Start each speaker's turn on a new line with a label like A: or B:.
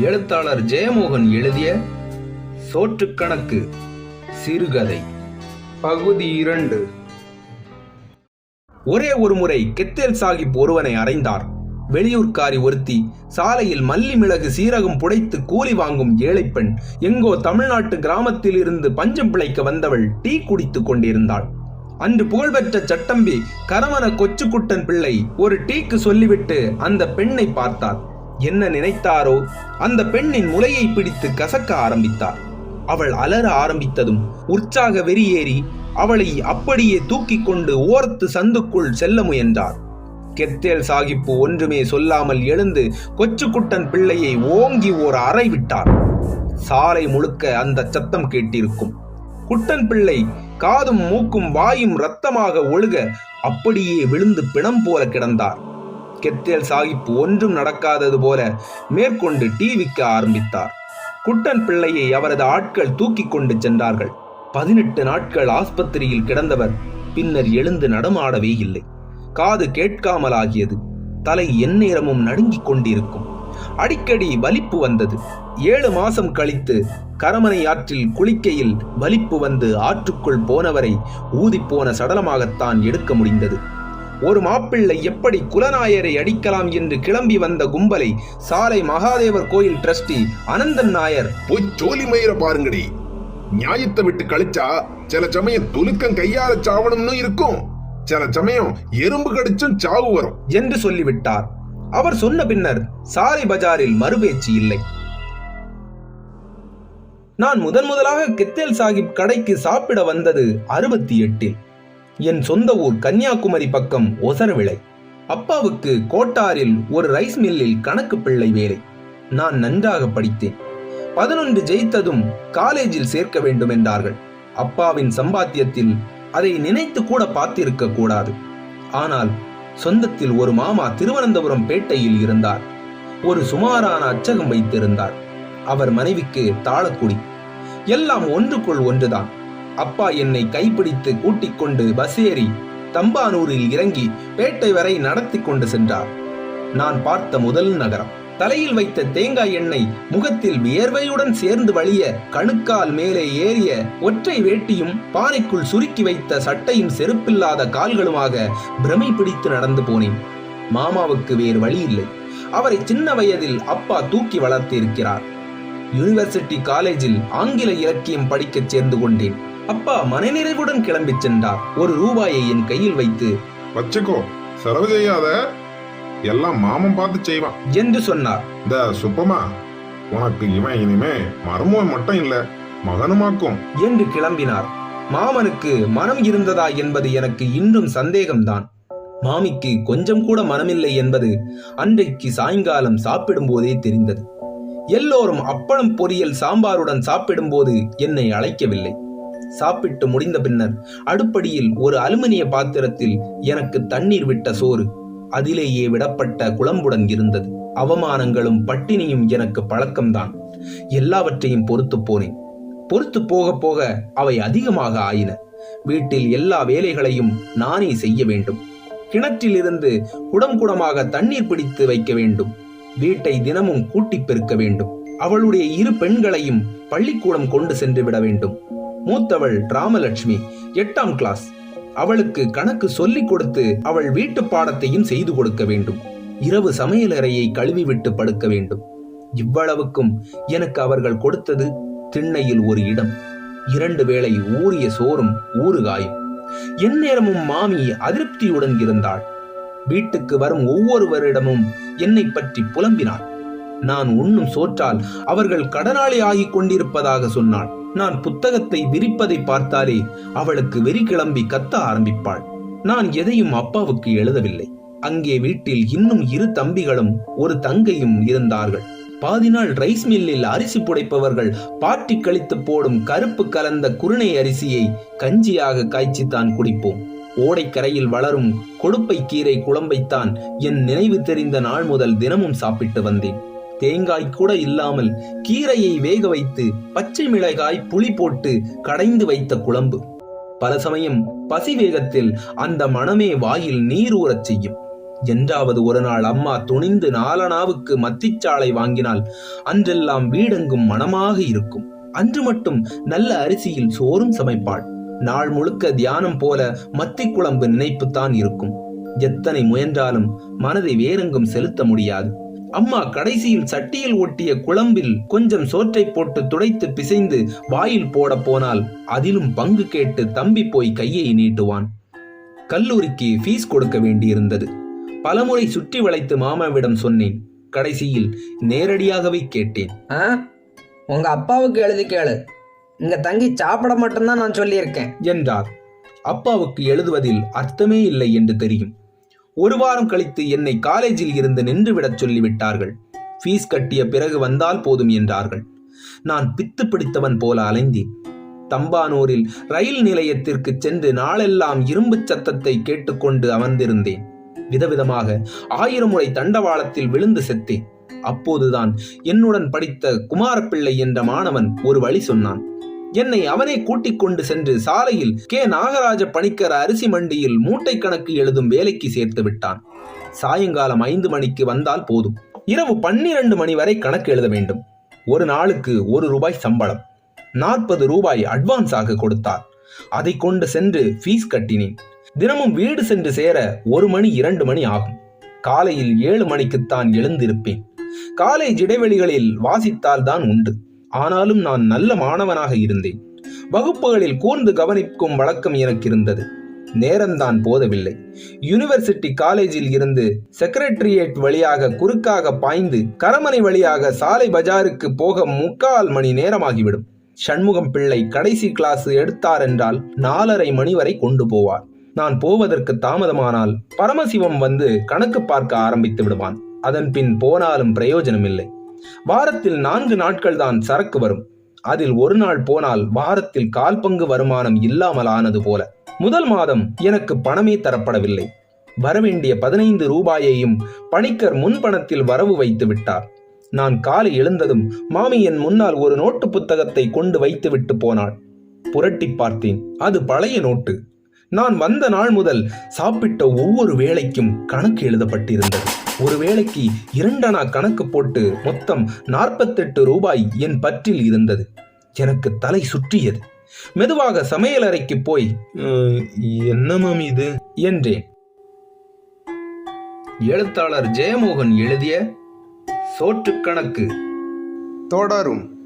A: எழுத்தாளர் ஜெயமோகன் எழுதிய சோற்றுக்கணக்கு சிறுகதை பகுதி இரண்டு. ஒரே ஒரு முறை கெத்தேல் சாஹிப் ஒருவனை அறைந்தார். வெளியூர்க்காரி ஒருத்தி சாலையில் மல்லி மிளகு சீரகம் புடைத்து கூலி வாங்கும் ஏழைப்பெண் எங்கோ தமிழ்நாட்டு கிராமத்தில் இருந்து பஞ்சம் பிழைக்க வந்தவள் டீ குடித்துக் கொண்டிருந்தாள். அன்று புகழ்பெற்ற சட்டம்பி கரவன கொச்சுக்குட்டன் பிள்ளை ஒரு டீக்கு சொல்லிவிட்டு அந்த பெண்ணை பார்த்தார். என்ன நினைத்தாரோ அந்த பெண்ணின் முலையை பிடித்து கசக்க ஆரம்பித்தார். அவள் அலற ஆரம்பித்ததும் உற்சாக வெறியேறி அவளை அப்படியே தூக்கிக் கொண்டு ஓரத்து சந்துக்குள் செல்ல முயன்றார். கெத்தேல் சாகிப்பு ஒன்றுமே சொல்லாமல் எழுந்து கொச்சுக்குட்டன் பிள்ளையை ஓங்கி ஓர் அறை விட்டார். சாலை முழுக்க அந்த சத்தம் கேட்டிருக்கும். குட்டன் பிள்ளை காதும் மூக்கும் வாயும் ரத்தமாக ஒழுக அப்படியே விழுந்து பிணம் போல கிடந்தார். கெத்தேல் சாகிப் ஒன்றும் நடக்காதது போல மேற்கொண்டு டீ விற்க ஆரம்பித்தார். குட்டன் பிள்ளையை அவரது ஆட்கள் தூக்கி கொண்டு சென்றார்கள். பதினெட்டு நாட்கள் ஆஸ்பத்திரியில் கிடந்தவர் பின்னர் எழுந்து நடமாடவே இல்லை. காது கேட்காமலாகியது. தலை எந்நேரமும் நடுங்கிக் கொண்டிருக்கும். அடிக்கடி வலிப்பு வந்தது. ஏழு மாசம் கழித்து கரமனை ஆற்றில் குளிக்கையில் வலிப்பு வந்து ஆற்றுக்குள் போனவரை ஊதிப்போன சடலமாகத்தான் எடுக்க முடிந்தது. ஒரு மாப்பிள்ளை எப்படி குலநாயரை அடிக்கலாம் என்று கிளம்பி வந்த கும்பலை சாலை மகாதேவர் கோயில் டிரஸ்டி அனந்தன் நாயர்.
B: போய் ஜோலி மயிர பாருங்கடி. நியாயத்தை விட்டு கழிச்சா சில சமயம் துலுக்கம் கையால சாவணும்னு இருக்கும். சில சமயம் எறும்பு கடிச்சும் சாவு வரும்.
A: என்று சொல்லிவிட்டார். அவர் சொன்ன பின்னர் சாலை பஜாரில் மறுபேச்சு இல்லை. நான் முதன் முதலாக கெத்தேல் சாஹிப் கடைக்கு சாப்பிட வந்தது அறுபத்தி எட்டில். என் சொந்த ஊர் கன்னியாகுமரி பக்கம் ஒசரவிளை. அப்பாவுக்கு கோட்டாரில் ஒரு ரைஸ் மில்லில் கணக்கு பிள்ளை வேலை. நான் நன்றாக படித்தேன். பதினொன்று ஜெயித்ததும் காலேஜில் சேர்க்க வேண்டும் என்றார்கள். அப்பாவின் சம்பாத்தியத்தில் அதை நினைத்து கூட பார்த்திருக்க கூடாது. ஆனால் சொந்தத்தில் ஒரு மாமா திருவனந்தபுரம் பேட்டையில் இருந்தார். ஒரு சுமாரான அச்சகம் வைத்திருந்தார். அவர் மனைவிக்கு தாளக்குடி. எல்லாம் ஒன்றுக்குள் ஒன்றுதான். அப்பா என்னை கைப்பிடித்து கூட்டிக் கொண்டு பஸ் ஏறி தம்பானூரில் இறங்கி பேட்டை வரை நடத்தி கொண்டு சென்றார். நான் பார்த்த முதல் நகரம். தலையில் வைத்த தேங்காய் எண்ணெய் முகத்தில் வியர்வையுடன் சேர்ந்து வழிய கணுக்கால் மேலே ஏறிய ஒற்றை வேட்டியும் பானைக்குள் சுருக்கி வைத்த சட்டையும் செருப்பில்லாத கால்களுமாக பிரமை பிடித்து நடந்து போனேன். மாமாவுக்கு வேறு வழி இல்லை. அவரை சின்ன வயதில் அப்பா தூக்கி வளர்த்திருக்கிறார். யூனிவர்சிட்டி காலேஜில் ஆங்கில இலக்கியம் படிக்கச் சேர்ந்து கொண்டேன். அப்பா மனநிறைவுடன் கிளம்பிச் சென்றார். ஒரு ரூபாயை என் கையில் வைத்து
B: வச்சுக்கோ செலவு செய்யாத எல்லாம் மாமன் பார்த்து செய்வான்.
A: என்று சொன்னார்.
B: இந்த சுப்பமா உனக்கு இவன் இனிமே மருமவன் மட்டும் இல்ல மகனுமாக்கும்
A: என்று கிளம்பினார். மாமனுக்கு மனம் இருந்ததா என்பது எனக்கு இன்னும் சந்தேகம்தான். மாமிக்கு கொஞ்சம் கூட மனமில்லை என்பது அன்றைக்கு சாயங்காலம் சாப்பிடும்போதே தெரிந்தது. எல்லோரும் அப்பளம் பொரியல் சாம்பாருடன் சாப்பிடும்போது என்னை அழைக்கவில்லை. சாப்பிட்டு முடிந்த பின்னர் அடுப்படியில் ஒரு அலுமினிய பாத்திரத்தில் எனக்கு தண்ணீர் விட்ட சோறு. அதிலேயே விடப்பட்ட குழம்புடன் இருந்தது. அவமானங்களும் பட்டினியும் எனக்கு பழக்கம்தான். எல்லாவற்றையும் பொறுத்து போனேன். பொறுத்து போக போக அவை அதிகமாக ஆயின. வீட்டில் எல்லா வேலைகளையும் நானே செய்ய வேண்டும். கிணற்றிலிருந்து குடம் குடமாக தண்ணீர் பிடித்து வைக்க வேண்டும். வீட்டை தினமும் கூட்டிப் பெருக்க வேண்டும். அவளுடைய இரு பெண்களையும் பள்ளிக்கூடம் கொண்டு சென்று விட வேண்டும். மூத்தவள் ராமலட்சுமி எட்டாம் கிளாஸ் அவளுக்கு கணக்கு சொல்லிக் கொடுத்து அவள் வீட்டு பாடத்தையும் செய்து கொடுக்க வேண்டும். இரவு சமையலறையை கழுவிவிட்டு படுக்க வேண்டும். இவ்வளவுக்கும் எனக்கு அவர்கள் கொடுத்தது திண்ணையில் ஒரு இடம். இரண்டு வேளை ஊறிய சோறும் ஊறுகாயும். எந்நேரமும் மாமி அதிருப்தியுடன் இருந்தாள். வீட்டுக்கு வரும் ஒவ்வொருவரிடமும் என்னை பற்றி புலம்பினாள். நான் உண்ணும் சோற்றால் அவர்கள் கடனாளி ஆகிக் கொண்டிருப்பதாக சொன்னாள். நான் புத்தகத்தை விரிப்பதை பார்த்தாலே அவளுக்கு வெறி கிளம்பி கத்த ஆரம்பிப்பாள். நான் எதையும் அப்பாவுக்கு எழுதவில்லை. அங்கே வீட்டில் இன்னும் இரு தம்பிகளும் ஒரு தங்கையும் இருந்தார்கள். பாதி நாள் ரைஸ் மில்லில் அரிசி புடைப்பவர்கள் பாட்டி கழித்து போடும் கருப்பு கலந்த குருணை அரிசியை கஞ்சியாக காய்ச்சித்தான் குடிப்போம். ஓடைக்கரையில் வளரும் கொடுப்பை கீரை குழம்பைத்தான் என் நினைவு தெரிந்த நாள் முதல் தினமும் சாப்பிட்டு வந்தேன். தேங்காய் கூட இல்லாமல் கீரையை வேக வைத்து பச்சை மிளகாய் புளி போட்டு கடைந்து வைத்த குழம்பு. பல சமயம் பசி வேகத்தில் அந்த மனமே வாயில் நீர் ஊறச் செய்யும். என்றாவது ஒரு நாள் அம்மா துணிந்து நாலனாவுக்கு மத்திச்சாலை வாங்கினால் அன்றெல்லாம் வீடெங்கும் மனமாக இருக்கும். அன்று மட்டும் நல்ல அரிசியில் சோறும் சமைப்பாள். நாள் முழுக்க தியானம் போல மத்தி குழம்பு நினைப்புத்தான் இருக்கும். எத்தனை முயன்றாலும் மனதை வேறெங்கும் செலுத்த முடியாது. அம்மா கடைசியில் சட்டியில் ஒட்டிய குழம்பில் கொஞ்சம் சோற்றை போட்டு துடைத்து பிசைந்து வாயில் போட போனால் அதிலும் பங்கு கேட்டு தம்பி போய் கையை நீட்டுவான். கல்லூரிக்கு ஃபீஸ் கொடுக்க வேண்டியிருந்தது. பலமுறை சுற்றி வளைத்து மாமாவிடம் சொன்னேன். கடைசியில் நேரடியாகவே கேட்டேன்.
C: ஆ? உங்க அப்பாவுக்கு எழுதி கேளு. இங்க தங்கி சாப்பிட மட்டும்தான் நான் சொல்லியிருக்கேன்.
A: என்றார். அப்பாவுக்கு எழுதுவதில் அர்த்தமே இல்லை என்று தெரியும். ஒரு வாரம் கழித்து என்னை காலேஜில் இருந்து நின்றுவிடச் சொல்லிவிட்டார்கள். ஃபீஸ் கட்டிய பிறகு வந்தால் போதும் என்றார்கள். நான் பித்து பிடித்தவன் போல அலைந்தேன். தம்பானூரில் ரயில் நிலையத்திற்கு சென்று நாளெல்லாம் இரும்புச் சத்தத்தை கேட்டுக்கொண்டு அமர்ந்திருந்தேன். விதவிதமாக ஆயிரம் முறை தண்டவாளத்தில் விழுந்து செத்தேன். அப்போதுதான் என்னுடன் படித்த குமாரப்பிள்ளை என்ற மாணவன் ஒரு வழி சொன்னான். என்னை அவனே கூட்டிக் கொண்டு சென்று சாலையில் கே. நாகராஜ பணிக்கர் அரிசி மண்டியில் மூட்டை கணக்கு எழுதும் வேலைக்கு சேர்த்து விட்டான். சாயங்காலம் ஐந்து மணிக்கு வந்தால் போதும். இரவு பன்னிரண்டு மணி வரை கணக்கு எழுத வேண்டும். ஒரு நாளுக்கு ஒரு ரூபாய் சம்பளம். நாற்பது ரூபாய் அட்வான்ஸாக கொடுத்தார். அதை கொண்டு சென்று ஃபீஸ் கட்டினேன். தினமும் வீடு சென்று சேர ஒரு மணி இரண்டு மணி ஆகும். காலையில் ஏழு மணிக்குத்தான் எழுந்திருப்பேன். காலேஜ் இடைவெளிகளில் வாசித்தால் தான் உண்டு. ஆனாலும் நான் நல்ல மாணவனாக இருந்தேன். வகுப்புகளில் கூர்ந்து கவனிக்கும் வழக்கம் எனக்கு இருந்தது. நேரம்தான் போதவில்லை. யூனிவர்சிட்டி காலேஜில் இருந்து செக்ரட்டரியேட் வழியாக குறுக்காக பாய்ந்து கரமனை வழியாக சாலை பஜாருக்கு போக முக்கால் மணி நேரமாகிவிடும். சண்முகம் பிள்ளை கடைசி கிளாஸ் எடுத்தார் என்றால் நாலரை மணி வரை கொண்டு போவார். நான் போவதற்கு தாமதமானால் பரமசிவம் வந்து கணக்கு பார்க்க ஆரம்பித்து விடுவான். அதன் பின் போனாலும் பிரயோஜனமில்லை. வாரத்தில் நான்கு நாட்கள் தான் சரக்கு வரும். அதில் ஒரு நாள் போனால் வாரத்தில் கால் பங்கு வருமானம் இல்லாமல் ஆனது போல. முதல் மாதம் எனக்கு பணமே தரப்படவில்லை. வரவேண்டிய பதினைந்து ரூபாயையும் பணிக்கர் முன்பணத்தில் வரவு வைத்து விட்டார். நான் காலை எழுந்ததும் மாமி என் முன்னால் ஒரு நோட்டு புத்தகத்தை கொண்டு வைத்து விட்டு போனாள். புரட்டி பார்த்தேன். அது பழைய நோட்டு. நான் வந்த நாள் முதல் சாப்பிட்ட ஒவ்வொரு வேளைக்கும் கணக்கு எழுதப்பட்டிருந்தது. ஒரு வேளைக்கு இரண்டனா கணக்கு போட்டு மொத்தம் நாற்பத்தெட்டு ரூபாய் என் பற்றில் இருந்தது. எனக்கு தலை சுற்றியது. மெதுவாக சமையலறைக்கு போய் "அஹ், என்ன மாமி இது? என்றேன். எழுத்தாளர் ஜெயமோகன் எழுதிய சோற்றுக்கணக்கு
D: தொடரும்.